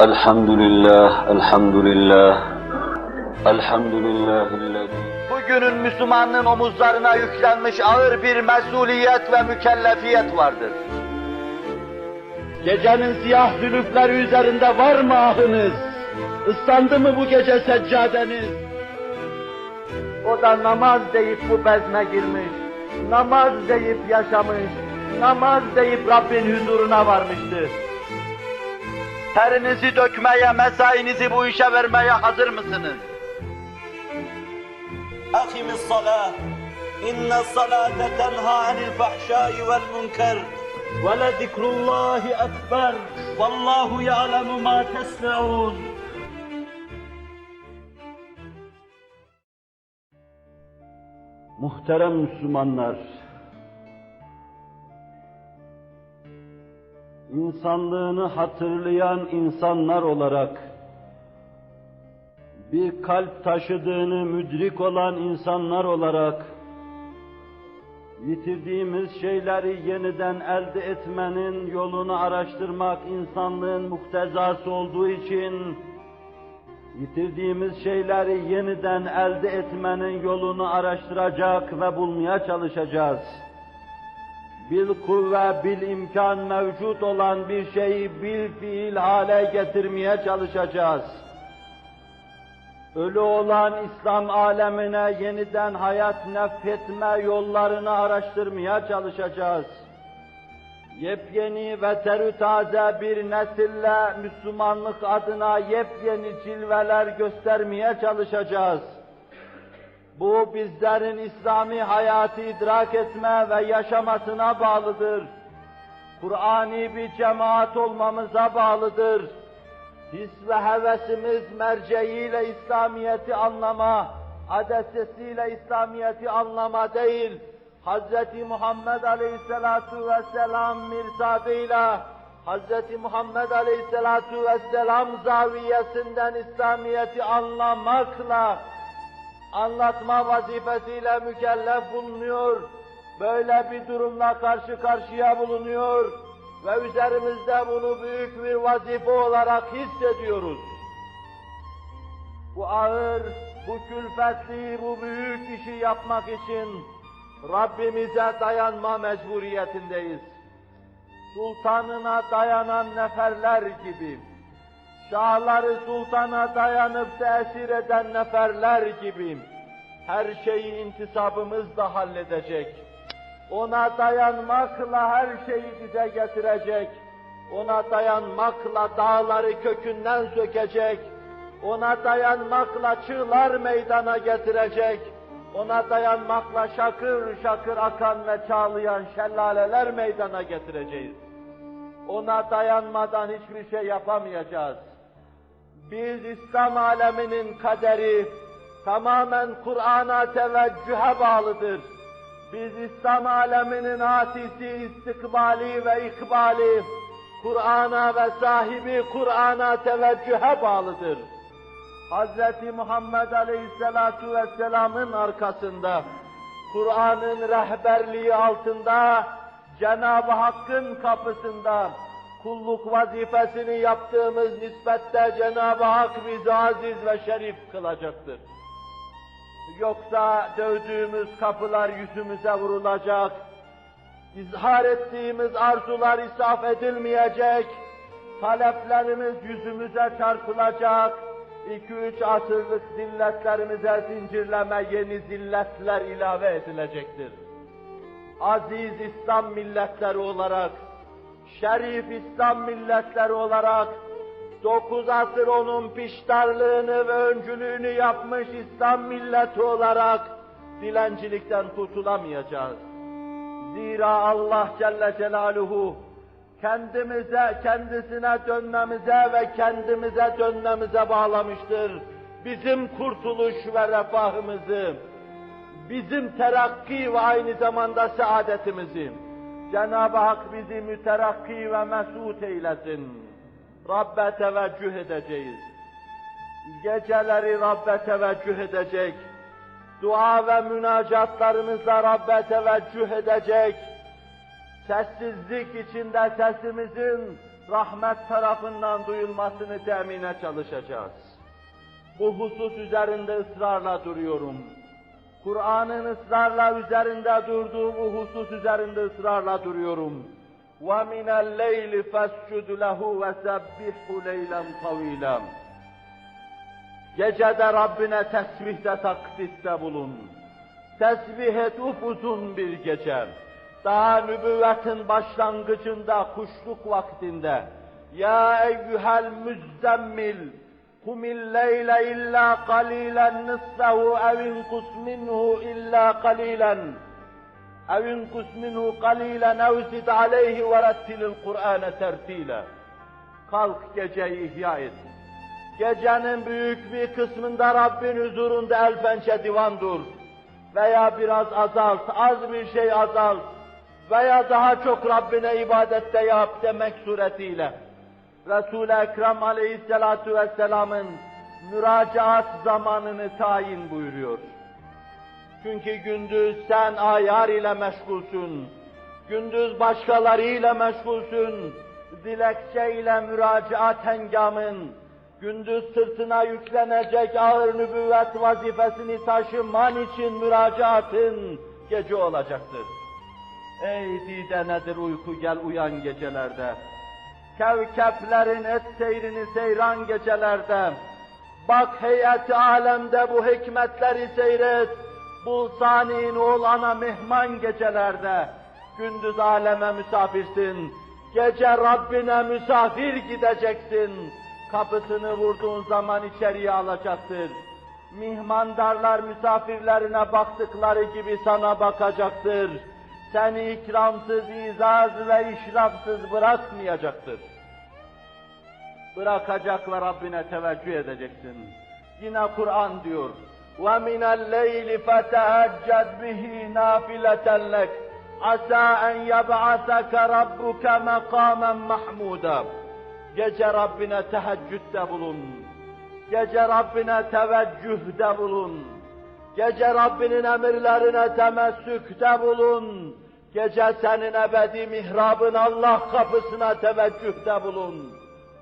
Elhamdülillah, elhamdülillah, elhamdülillah. Bugünün Müslümanlığın omuzlarına yüklenmiş ağır bir mesuliyet ve mükellefiyet vardır. Gecenin siyah zülüfleri üzerinde var mı ahınız? Islandı mı bu gece seccadeniz? O da namaz deyip bu bezme girmiş, namaz deyip yaşamış, namaz deyip Rabbin huzuruna varmıştır. Terinizi dökmeye, mesainizi bu işe vermeye hazır mısınız? Akimis salah. İnne salate tenha anil fahşai vel münker. Ve le zikrullahi ekber. Vallahu ya'lemu ma tesne'un. Muhterem Müslümanlar, insanlığını hatırlayan insanlar olarak, bir kalp taşıdığını müdrik olan insanlar olarak, yitirdiğimiz şeyleri yeniden elde etmenin yolunu araştırmak insanlığın muktezası olduğu için, Yitirdiğimiz şeyleri yeniden elde etmenin yolunu araştıracak ve bulmaya çalışacağız. Bil kuvve, bil imkan mevcut olan bir şeyi bil fiil hale getirmeye çalışacağız. Ölü olan İslam alemine yeniden hayat nefretme yollarını araştırmaya çalışacağız yepyeni ve terü taze bir nesille Müslümanlık adına yepyeni cilveler göstermeye çalışacağız. Bu bizlerin İslami hayatı idrak etme ve yaşamasına bağlıdır. Kur'ani bir cemaat olmamıza bağlıdır. His ve hevesimiz merceğiyle İslamiyet'i anlama, adessesiyle İslamiyet'i anlama değil, Hz. Muhammed Aleyhisselatu Vesselam mirsadıyla Hz. Muhammed Aleyhisselatu Vesselam zaviyesinden İslamiyet'i anlamakla anlatma vazifesiyle mükellef bulunuyor. Böyle bir durumla karşı karşıya bulunuyor ve üzerimizde bunu büyük bir vazife olarak hissediyoruz. Bu ağır, bu külfetli, bu büyük işi yapmak için Rabbimize dayanma mecburiyetindeyiz. Sultanına dayanan neferler gibi, şahları sultana dayanıp tesir eden neferler gibi, her şeyi intisabımızla halledecek. Ona dayanmakla her şeyi dize getirecek. Ona dayanmakla dağları kökünden sökecek. Ona dayanmakla çığlar meydana getirecek ona dayanmakla şakır şakır akan ve çağlayan şelaleler meydana getireceğiz. Ona dayanmadan hiçbir şey yapamayacağız. Biz İslam aleminin kaderi tamamen Kur'an'a teveccühe bağlıdır. Biz İslam aleminin asisi, istikbali ve ikbali Kur'an'a ve sahibi Kur'an'a teveccühe bağlıdır. Hz. Muhammed Aleyhisselatu Vesselam'ın arkasında, Kur'an'ın rehberliği altında, Cenab-ı Hakk'ın kapısında, kulluk vazifesini yaptığımız nispette Cenab-ı Hak bizi aziz ve şerif kılacaktır. Yoksa dövdüğümüz kapılar yüzümüze vurulacak, izhar ettiğimiz arzular isaf edilmeyecek, taleplerimiz yüzümüze çarpılacak, iki üç asırlık zilletlerimize zincirleme yeni zilletler ilave edilecektir. Aziz İslam milletleri olarak, şerif İslam milletleri olarak, dokuz asır onun piştarlığını ve öncülüğünü yapmış İslam milleti olarak dilencilikten kurtulamayacağız. Zira Allah Celle Celaluhu kendimize, kendisine dönmemize ve kendimize dönmemize bağlamıştır. Bizim kurtuluş ve refahımızı, bizim terakki ve aynı zamanda saadetimizi. Cenab-ı Hak bizi müterakki ve mesut eylesin. Rabbe teveccüh edeceğiz. Geceleri Rabbe teveccüh edecek. Dua ve münacatlarımızla Rabbe teveccüh edecek sessizlik içinde sesimizin rahmet tarafından duyulmasını temine çalışacağız. Bu husus üzerinde ısrarla duruyorum. Kur'an'ın ısrarla üzerinde durduğu bu husus üzerinde ısrarla duruyorum. وَمِنَ اللَّيْلِ فَاسْجُدْ لَهُ وَسَبِّحْهُ لَيْلًا طَوِيلًا Gecede Rabbine tesbihte takdiste bulun. Tesbih et upuzun bir gece. Daha nübüvvetin başlangıcında, kuşluk vaktinde. Ya eyyuhel müzzemmil, leyle illa qalilen nissehu ev inkus minhu illa qalilen. Ev inkus minhu qalilen ev zid aleyhi ve rettilil Kur'ane tertile. Kalk geceyi ihya et. Gecenin büyük bir kısmında Rabbin huzurunda el pençe divan dur. Veya biraz azalt, az bir şey azalt. Veya daha çok Rabbine ibadette yap demek suretiyle. Resul-i Ekrem aleyhissalatu vesselamın müracaat zamanını tayin buyuruyor. Çünkü gündüz sen ayar ile meşgulsün. Gündüz başkalarıyla meşgulsün. Dilekçe ile müracaat hengamın, gündüz sırtına yüklenecek ağır nübüvvet vazifesini taşıman için müracaatın gece olacaktır. Ey dide nedir uyku gel uyan gecelerde. Kevkeplerin et seyrini seyran gecelerde. Bak heyeti alemde bu hikmetleri seyret. Bul saniin ol ana mihman gecelerde. Gündüz aleme misafirsin. Gece Rabbine misafir gideceksin. Kapısını vurduğun zaman içeriye alacaktır. Mihmandarlar misafirlerine baktıkları gibi sana bakacaktır. Seni ikramsız, izaz ve işrafsız bırakmayacaktır Bırakacak ve Rabbine teveccüh edeceksin. Yine Kur'an diyor, وَمِنَ اللَّيْلِ فَتَهَجَّدْ بِهِ نَافِلَةً لَكَ عَسَى أَنْ يَبْعَثَكَ رَبُّكَ مَقَامًا مَحْمُودًا Gece Rabbine teheccüde bulun. Gece Rabbine teveccühde bulun. Gece Rabbinin emirlerine temessükte bulun. Gece senin ebedi mihrabın Allah kapısına teveccühde bulun.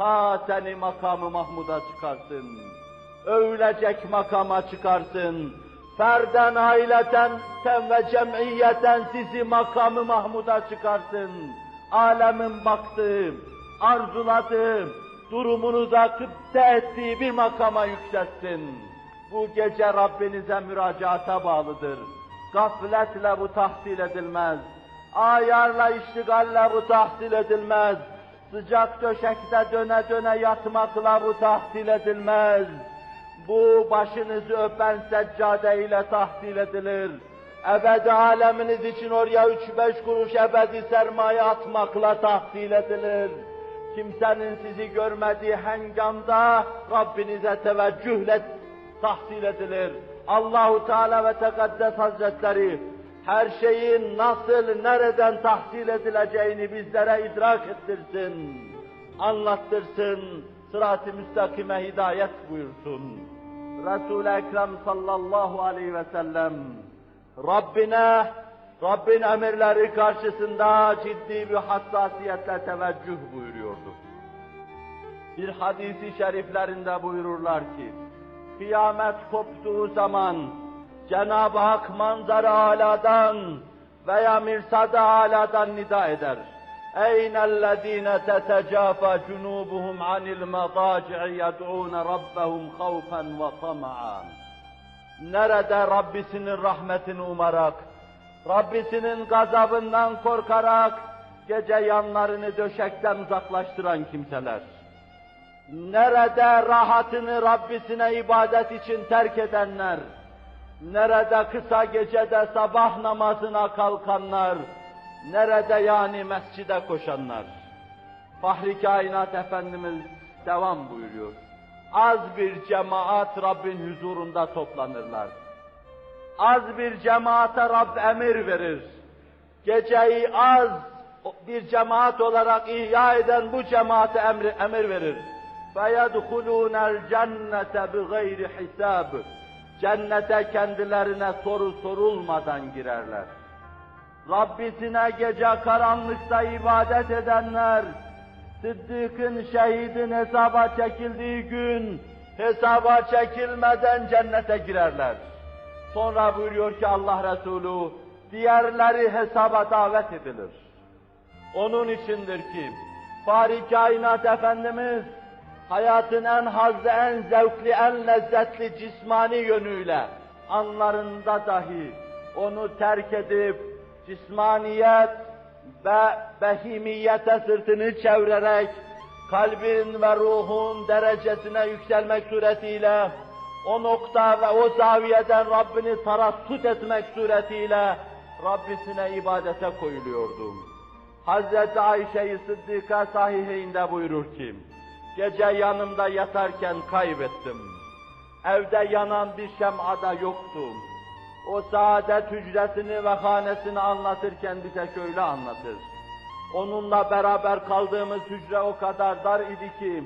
Ta seni makamı Mahmud'a çıkarsın. Övülecek makama çıkarsın. Ferden, aileten ten ve cemiyeten sizi makamı Mahmud'a çıkarsın. Alemin baktığı, arzuladığı, durumunuza kıpte ettiği bir makama yükseltsin. Bu gece Rabbinize müracaata bağlıdır. Gafletle bu tahsil edilmez. Ayarla, iştigalle bu tahsil edilmez. Sıcak döşekte döne döne yatmakla bu tahsil edilmez. Bu başınızı öpen seccade ile tahsil edilir. Ebedi aleminiz için oraya üç beş kuruş ebedi sermaye atmakla tahsil edilir. Kimsenin sizi görmediği hengamda Rabbinize teveccühle tahsil edilir. Allahu Teala ve Tekaddes Hazretleri her şeyin nasıl, nereden tahsil edileceğini bizlere idrak ettirsin, anlattırsın, sırat-ı müstakime hidayet buyursun. Resul-i Ekrem sallallahu aleyhi ve sellem Rabbine, Rabbin emirleri karşısında ciddi bir hassasiyetle teveccüh buyuruyordu. Bir hadisi şeriflerinde buyururlar ki, kıyamet koptuğu zaman Cenab-ı Hak manzara aladan veya mirsada aladan nida eder. اَيْنَ الَّذ۪ينَ تَتَجَافَى جُنُوبُهُمْ عَنِ الْمَضَاجِعِ يَدْعُونَ رَبَّهُمْ خَوْفًا وَطَمَعًا Nerede Rabbisinin rahmetini umarak, Rabbisinin gazabından korkarak, gece yanlarını döşekten uzaklaştıran kimseler. Nerede rahatını Rabbisine ibadet için terk edenler, nerede kısa gecede sabah namazına kalkanlar, nerede yani mescide koşanlar. Fahri Kainat Efendimiz devam buyuruyor. Az bir cemaat Rabbin huzurunda toplanırlar. Az bir cemaate Rab emir verir. Geceyi az bir cemaat olarak ihya eden bu cemaate emri, emir verir. فَيَدْخُلُونَ الْجَنَّةَ بِغَيْرِ حِسَابٍ Cennete kendilerine soru sorulmadan girerler. Rabbisine gece karanlıkta ibadet edenler, Sıddık'ın şehidin hesaba çekildiği gün, hesaba çekilmeden cennete girerler. Sonra buyuruyor ki Allah Resulü, diğerleri hesaba davet edilir. Onun içindir ki, Fahri Kainat Efendimiz, hayatın en hazlı, en zevkli, en lezzetli cismani yönüyle, anlarında dahi onu terk edip, cismaniyet ve behimiyete sırtını çevirerek, kalbin ve ruhun derecesine yükselmek suretiyle, o nokta ve o zaviyeden Rabbini tarassut etmek suretiyle, Rabbisine ibadete koyuluyordu. Hazreti Ayşe-i Sıddıka sahihinde buyurur ki, gece yanımda yatarken kaybettim. Evde yanan bir şem'ada yoktu. O saadet hücresini ve hanesini anlatırken bize şöyle anlatır. Onunla beraber kaldığımız hücre o kadar dar idi ki,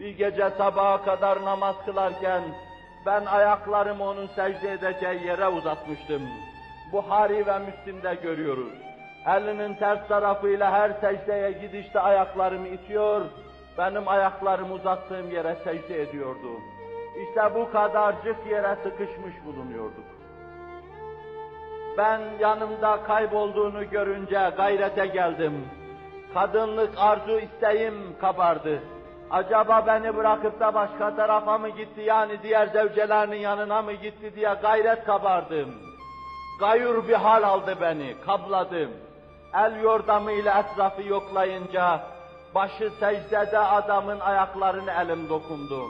bir gece sabaha kadar namaz kılarken, ben ayaklarımı onun secde edeceği yere uzatmıştım. Buhari ve Müslim'de görüyoruz. Elinin ters tarafıyla her secdeye gidişte ayaklarımı itiyor, benim ayaklarımı uzattığım yere secde ediyordu. İşte bu kadarcık yere sıkışmış bulunuyorduk. Ben yanımda kaybolduğunu görünce gayrete geldim. Kadınlık arzu isteğim kabardı. Acaba beni bırakıp da başka tarafa mı gitti yani diğer zevcelerinin yanına mı gitti diye gayret kabardım. Gayur bir hal aldı beni, kabladım. El yordamıyla etrafı yoklayınca, başı secdede adamın ayaklarını elim dokundu.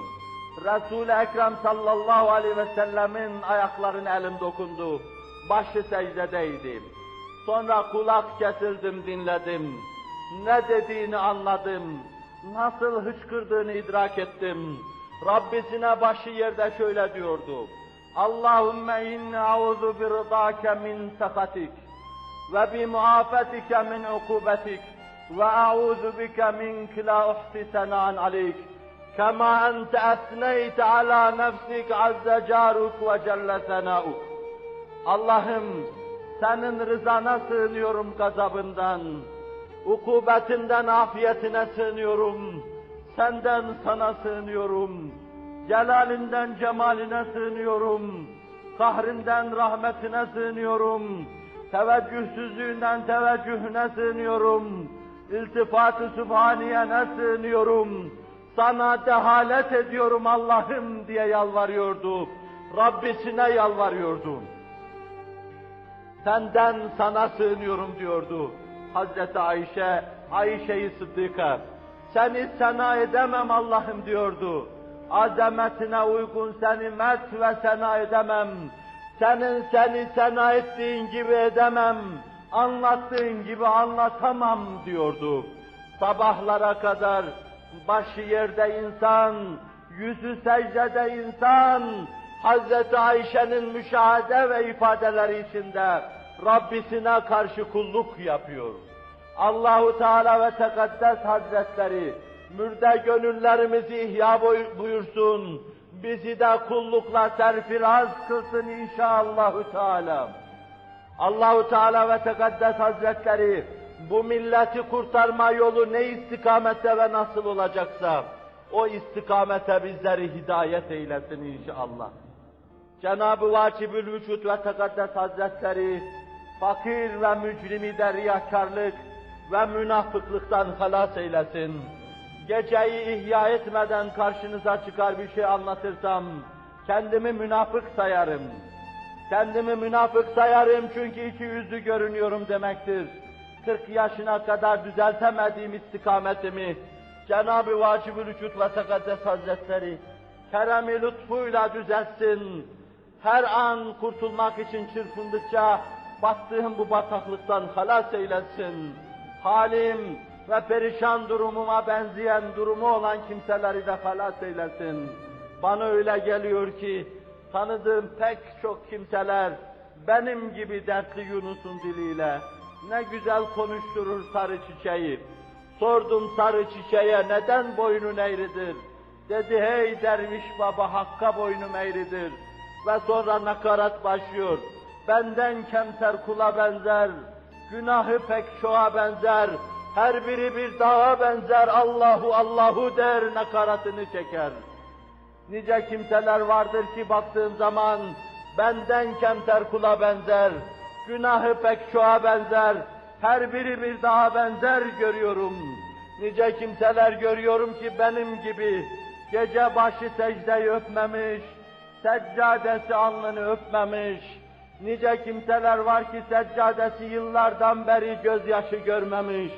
Resul-i Ekrem sallallahu aleyhi ve sellemin ayaklarını elim dokundu. Başı secdedeydi. Sonra kulak kesildim, dinledim. Ne dediğini anladım. Nasıl hıçkırdığını idrak ettim. Rabbisine başı yerde şöyle diyordu. Allahümme inni a'udhu bi rıdâke min sefatik ve bi muafetike min ukubetik a'udhu bike minke la uhsi senan aleyk kema ente esneyte ala nefsik azze caruk ve celle senauk. Allah'ım senin rızana sığınıyorum gazabından, ukubetinden afiyetine sığınıyorum, senden sana sığınıyorum, celalinden cemaline sığınıyorum, kahrinden rahmetine sığınıyorum, teveccühsüzlüğünden teveccühüne sığınıyorum, iltifat-ı sübhaniyene sığınıyorum, sana dehalet ediyorum Allah'ım diye yalvarıyordu. Rabbisine yalvarıyordu. Senden sana sığınıyorum diyordu. Hazreti Ayşe, Ayşe-i Sıddık'a. Seni sena edemem Allah'ım diyordu. Azametine uygun seni met ve sena edemem. Senin seni sena ettiğin gibi edemem. Anlattığın gibi anlatamam diyordu. Sabahlara kadar başı yerde insan, yüzü secdede insan, Hazreti Ayşe'nin müşahede ve ifadeleri içinde Rabbisine karşı kulluk yapıyor. Allahu Teala ve Tekaddes Hazretleri mürde gönüllerimizi ihya buyursun. Bizi de kullukla serfiraz kılsın inşallahü Teala. Allahu Teala ve Tekaddes Hazretleri bu milleti kurtarma yolu ne istikamette ve nasıl olacaksa o istikamete bizleri hidayet eylesin inşallah. Cenab-ı Vacibül Vücut ve Tekaddes Hazretleri fakir ve mücrimi de riyakarlık ve münafıklıktan halas eylesin. Geceyi ihya etmeden karşınıza çıkar bir şey anlatırsam, kendimi münafık sayarım. Kendimi münafık sayarım çünkü iki yüzlü görünüyorum demektir. 40 yaşına kadar düzeltemediğim istikametimi Cenab-ı Vacib-ül Vücut ve Tekaddes Hazretleri kerem-i lütfuyla düzeltsin. Her an kurtulmak için çırpındıkça battığım bu bataklıktan halas eylesin. Halim ve perişan durumuma benzeyen durumu olan kimseleri de halas eylesin. Bana öyle geliyor ki tanıdığım pek çok kimseler benim gibi dertli Yunus'un diliyle ne güzel konuşturur sarı çiçeği. Sordum sarı çiçeğe neden boynun eğridir? Dedi hey derviş baba hakka boynum eğridir. Ve sonra nakarat başlıyor. Benden kemter kula benzer, günahı pek çoğa benzer. her biri bir dağa benzer Allahu Allahu der nakaratını çeker. Nice kimseler vardır ki baktığın zaman benden kemter kula benzer, günahı pek çoğa benzer, her biri bir daha benzer görüyorum. Nice kimseler görüyorum ki benim gibi gece başı secdeyi öpmemiş, seccadesi alnını öpmemiş, nice kimseler var ki seccadesi yıllardan beri gözyaşı görmemiş,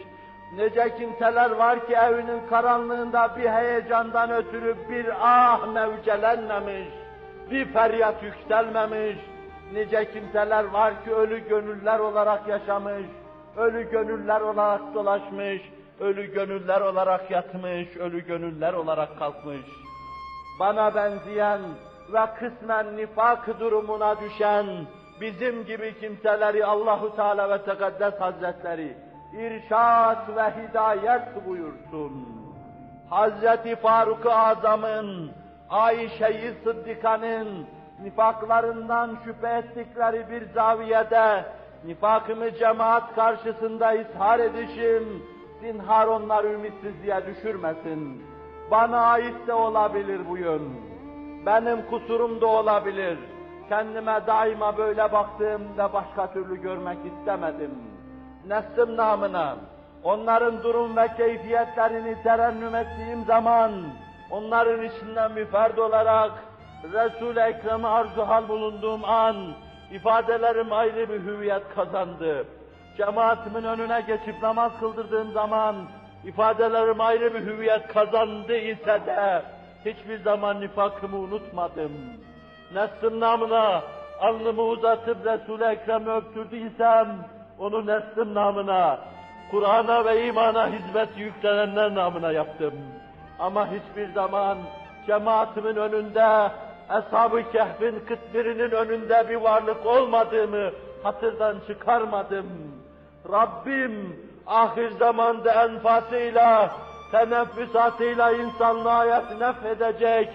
nice kimseler var ki evinin karanlığında bir heyecandan ötürü bir ah mevcelenmemiş, bir feryat yükselmemiş, nice kimseler var ki ölü gönüller olarak yaşamış, ölü gönüller olarak dolaşmış, ölü gönüller olarak yatmış, ölü gönüller olarak kalkmış. Bana benzeyen ve kısmen nifak durumuna düşen bizim gibi kimseleri Allahu Teala ve Tekaddes Hazretleri irşat ve hidayet buyursun. Hazreti Faruk-ı Azam'ın, Ayşe-i Sıddika'nın nifaklarından şüphe ettikleri bir zaviyede nifakımı cemaat karşısında ishar edişim, zinhar onlar ümitsizliğe düşürmesin. Bana ait de olabilir bu yön. Benim kusurum da olabilir. Kendime daima böyle baktım ve başka türlü görmek istemedim. Neslim namına, onların durum ve keyfiyetlerini terennüm ettiğim zaman, onların içinden bir ferd olarak Resul-i Ekrem'e arzu hal bulunduğum an, ifadelerim ayrı bir hüviyet kazandı. Cemaatimin önüne geçip namaz kıldırdığım zaman, ifadelerim ayrı bir hüviyet kazandı ise de, hiçbir zaman nifakımı unutmadım. Neslim namına alnımı uzatıp Resul-i Ekrem'i öptürdüysem, onu neslim namına, Kur'an'a ve imana hizmet yüklenenler namına yaptım. Ama hiçbir zaman cemaatimin önünde, Eshab-ı Kehf'in kıtmirinin önünde bir varlık olmadığımı hatırdan çıkarmadım. Rabbim ahir zamanda enfasıyla, teneffüsatıyla insanlığa yatnef edecek,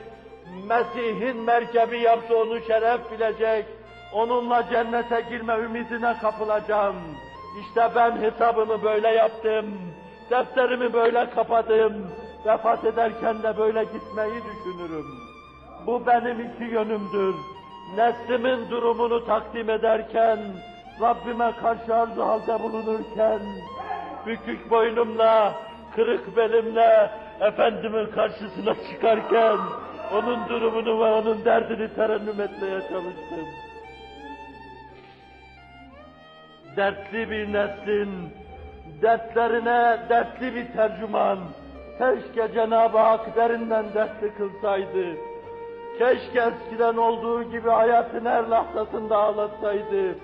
Mesih'in merkebi yapsa onu şeref bilecek, onunla cennete girme ümidine kapılacağım. İşte ben hesabımı böyle yaptım, defterimi böyle kapadım, vefat ederken de böyle gitmeyi düşünürüm. Bu benim iki yönümdür. Neslimin durumunu takdim ederken, Rabbime karşı arzu halde bulunurken, bükük boynumla, kırık belimle, Efendimin karşısına çıkarken, onun durumunu ve onun derdini terennüm etmeye çalıştım. Dertli bir neslin, dertlerine dertli bir tercüman, keşke Cenab-ı Hak derinden dertli kılsaydı. Keşke eskiden olduğu gibi hayatın her lahzasında ağlatsaydı.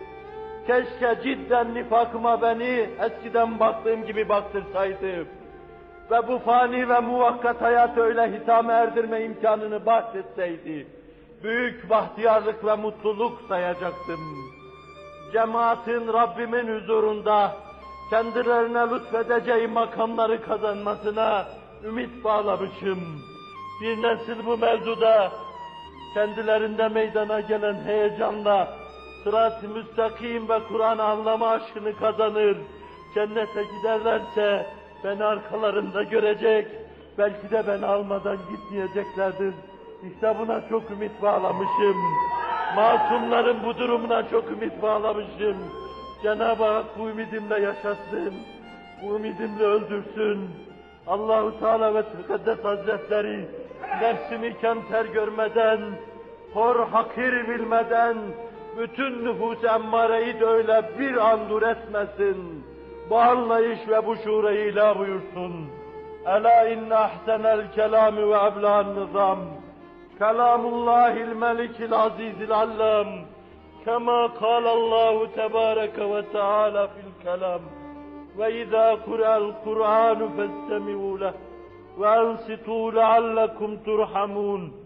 Keşke cidden nifakıma beni eskiden baktığım gibi baktırsaydı. Ve bu fani ve muvakkat hayatı öyle hitame erdirme imkanını bahşetseydi. Büyük bahtiyarlık ve mutluluk sayacaktım. Cemaatin Rabbimin huzurunda kendilerine lütfedeceği makamları kazanmasına ümit bağlamışım. Bir nesil bu mevzuda kendilerinde meydana gelen heyecanla sırat-ı müstakim ve Kur'an anlama aşkını kazanır. Cennete giderlerse beni arkalarında görecek, belki de beni almadan gitmeyeceklerdir. İşte buna çok ümit bağlamışım. Masumların bu durumuna çok ümit bağlamışım. Cenab-ı Hak bu ümidimle yaşasın, bu ümidimle öldürsün. Allahu Teala ve Tekaddes Hazretleri nefsimi kemter görmeden, hor hakir bilmeden, bütün nüfus emmareyi de öyle bir an dur etmesin. Bu anlayış ve bu şuure ilah buyursun. Ela inne ahsenel kelami ve ebla'n nizam. Kelamullahil melikil azizil allam. كما قال الله تبارك وتعالى في الكلام وإذا قرأ القرآن فاستمعوا له وأنصتوا لعلكم ترحمون